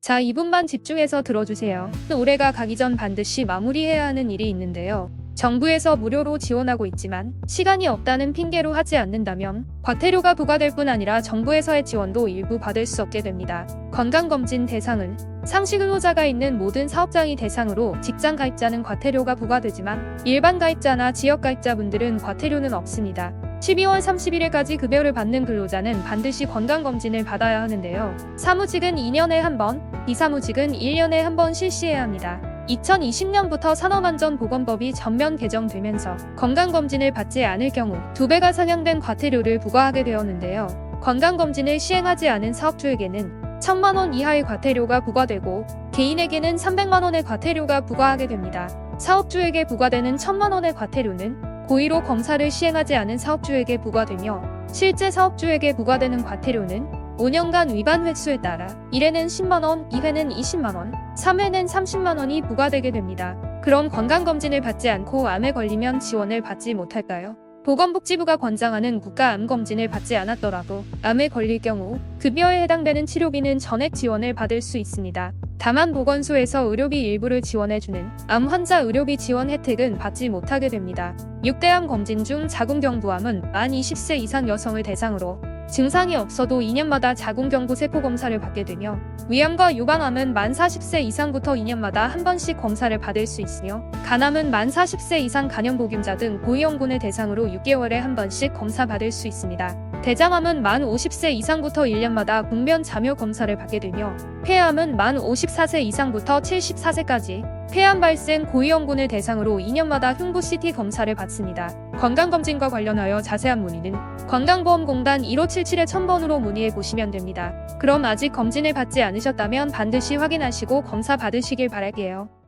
자, 2분만 집중해서 들어주세요. 올해가 가기 전 반드시 마무리해야 하는 일이 있는데요. 정부에서 무료로 지원하고 있지만 시간이 없다는 핑계로 하지 않는다면 과태료가 부과될 뿐 아니라 정부에서의 지원도 일부 받을 수 없게 됩니다. 건강검진 대상은 상시 근로자가 있는 모든 사업장이 대상으로 직장 가입자는 과태료가 부과되지만 일반 가입자나 지역 가입자분들은 과태료는 없습니다. 12월 31일까지 급여를 받는 근로자는 반드시 건강검진을 받아야 하는데요. 사무직은 2년에 한 번, 비사무직은 1년에 한 번 실시해야 합니다. 2020년부터 산업안전보건법이 전면 개정되면서 건강검진을 받지 않을 경우 두 배가 상향된 과태료를 부과하게 되었는데요. 건강검진을 시행하지 않은 사업주에게는 1천만 원 이하의 과태료가 부과되고 개인에게는 300만 원의 과태료가 부과하게 됩니다. 사업주에게 부과되는 1천만 원의 과태료는 고의로 검사를 시행하지 않은 사업주에게 부과되며 실제 사업주에게 부과되는 과태료는 5년간 위반 횟수에 따라 1회는 10만원, 2회는 20만원, 3회는 30만원이 부과되게 됩니다. 그럼 건강검진을 받지 않고 암에 걸리면 지원을 받지 못할까요? 보건복지부가 권장하는 국가암검진을 받지 않았더라도 암에 걸릴 경우 급여에 해당되는 치료비는 전액 지원을 받을 수 있습니다. 다만 보건소에서 의료비 일부를 지원해주는 암 환자 의료비 지원 혜택은 받지 못하게 됩니다. 6대암 검진 중 자궁경부암은 만 20세 이상 여성을 대상으로 증상이 없어도 2년마다 자궁경부 세포 검사를 받게 되며 위암과 유방암은 만 40세 이상부터 2년마다 한 번씩 검사를 받을 수 있으며 간암은 만 40세 이상 간염보균자 등 고위험군을 대상으로 6개월에 한 번씩 검사 받을 수 있습니다. 대장암은 만 50세 이상부터 1년마다 국면 자묘 검사를 받게 되며 폐암은 만 54세 이상부터 74세까지 폐암 발생 고위험군을 대상으로 2년마다 흉부 CT 검사를 받습니다. 건강검진과 관련하여 자세한 문의는 건강보험공단 1577-1000번으로 문의해 보시면 됩니다. 그럼 아직 검진을 받지 않으셨다면 반드시 확인하시고 검사 받으시길 바랄게요.